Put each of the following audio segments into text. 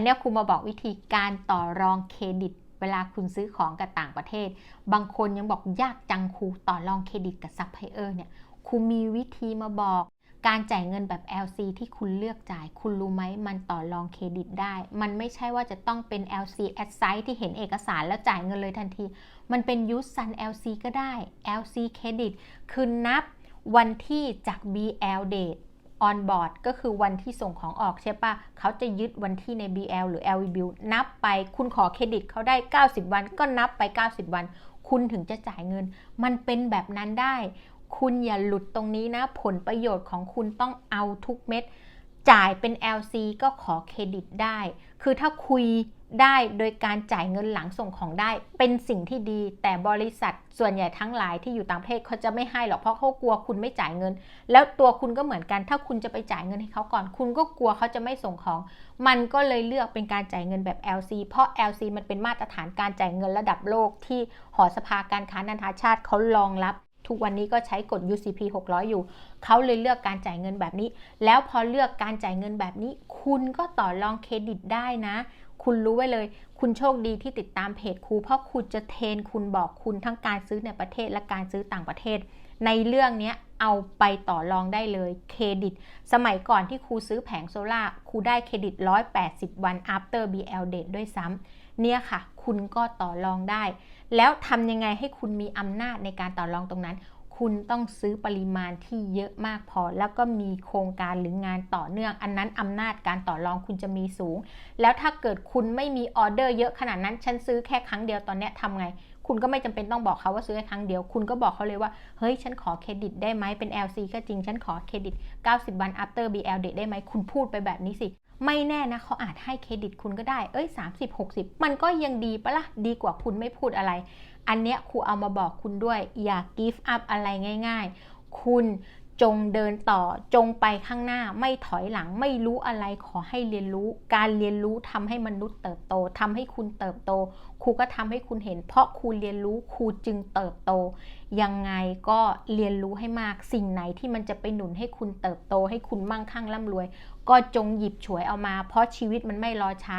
นเนี้ยครูมาบอกวิธีการต่อรองเครดิต เวลาคุณซื้อของกับต่างประเทศ บางคนยังบอกยากจังครูต่อรองเครดิตกับซัพพลายเออร์เนี่ยครูมีวิธีมาบอกการจ่ายเงินแบบ LC ที่คุณเลือกจ่าย คุณรู้ไหมมันต่อรองเครดิตได้ มันไม่ใช่ว่าจะต้องเป็น LC a s s i ที่เห็นเอกสารแล้วจ่ายเงินเลยทันที มันเป็นยูสัน LC ก็ได้ LC เครดิตคือนับวันที่จาก BL date on board ก็คือวันที่ส่งของออกใช่ปะเขาจะยึดวันที่ใน BL หรือ LV bill นับไปคุณขอเครดิตเขาได้ 90 วัน ก็นับไป 90 วัน คุณถึงจะจ่ายเงิน มันเป็นแบบนั้นได้ คุณอย่าหลุดตรงนี้นะ ผลประโยชน์ของคุณต้องเอาทุกเม็ด จ่ายเป็น LC ก็ขอเครดิตได้ คือถ้าคุยได้โดยการจ่ายเงินหลังส่งของได้ เป็นสิ่งที่ดี แต่บริษัทส่วนใหญ่ทั้งหลายที่อยู่ต่างประเทศเขาจะไม่ให้หรอกเพราะเขากลัวคุณไม่จ่ายเงิน แล้วตัวคุณก็เหมือนกันถ้าคุณจะไปจ่ายเงินให้เขาก่อน คุณก็กลัวเขาจะไม่ส่งของ มันก็เลยเลือกเป็นการจ่ายเงินแบบ LC เพราะ LC มันเป็นมาตรฐานการจ่ายเงินระดับโลกที่หอสภาการค้านานาชาติเขารองรับ ทุกวันนี้ก็ใช้กฎ UCP 600 อยู่ เขาเลยเลือกการจ่ายเงินแบบนี้ แล้วพอเลือกการจ่ายเงินแบบนี้ คุณก็ต่อรองเครดิตได้นะ คุณรู้ไว้เลย คุณโชคดีที่ติดตามเพจครู เพราะครูจะเทรนคุณบอกคุณทั้งการซื้อในประเทศและการซื้อต่างประเทศ ในเรื่องนี้เอาไปต่อรองได้เลยเครดิต สมัยก่อนที่ครูซื้อแผงโซล่าครูได้เครดิต 180 วัน after BL date ด้วยซ้ำเนี่ยค่ะ คุณก็ต่อรองได้ แล้วทำยังไงให้คุณมีอำนาจในการต่อรองตรงนั้น คุณต้องซื้อปริมาณที่เยอะมากพอ แล้วก็มีโครงการหรืองานต่อเนื่อง อันนั้นอำนาจการต่อรองคุณจะมีสูง แล้วถ้าเกิดคุณไม่มีออเดอร์เยอะขนาดนั้น ฉันซื้อแค่ครั้งเดียวตอนนี้ทำไงคุณก็ไม่จำเป็นต้องบอกเขาว่าซื้อแค่ครั้งเดียว คุณก็บอกเขาเลยว่า เฮ้ย ฉันขอเครดิตได้ไหมเป็น LC ก็จริง ฉันขอเครดิต 90 วัน after BL date ได้ไหม คุณพูดไปแบบนี้สิ ไม่แน่นะเขาอาจให้เครดิตคุณก็ได้ เอ้ย 30 60 มันก็ยังดีปะละ่ะ ดีกว่าคุณไม่พูดอะไร อันเนี้ยครูเอามาบอกคุณด้วย อย่า give up อะไรง่าย ๆ คุณ จงเดินต่อจงไปข้างหน้าไม่ถอยหลังไม่รู้อะไรขอให้เรียนรู้ การเรียนรู้ทำให้มนุษย์เติบโตทำให้คุณเติบโต ครูก็ทำให้คุณเห็น เพราะครูเรียนรู้ครูจึงเติบโต ยังไงก็เรียนรู้ให้มากสิ่งไหนที่มันจะไปหนุนให้คุณเติบโต ให้คุณมั่งคั่งร่ำรวย ก็จงหยิบฉวยเอามา เพราะชีวิตมันไม่รอช้า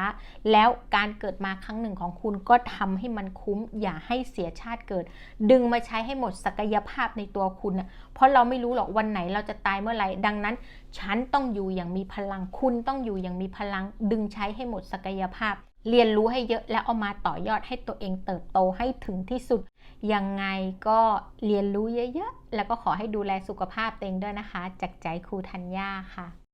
แล้วการเกิดมาครั้งหนึ่งของคุณก็ทำให้มันคุ้ม อย่าให้เสียชาติเกิด ดึงมาใช้ให้หมดศักยภาพในตัวคุณนะเพราะเราไม่รู้หรอกวันไหนเราจะตายเมื่อไหร่ดังนั้น ฉันต้องอยู่อย่างมีพลังคุณต้องอยู่อย่างมีพลังดึงใช้ให้หมดศักยภาพ เรียนรู้ให้เยอะแล้วเอามาต่อยอดให้ตัวเองเติบโตให้ถึงที่สุด ยังไงก็เรียนรู้เยอะๆ แล้วก็ขอให้ดูแลสุขภาพตัวเองด้วยนะคะ จากใจครูธัญญาค่ะ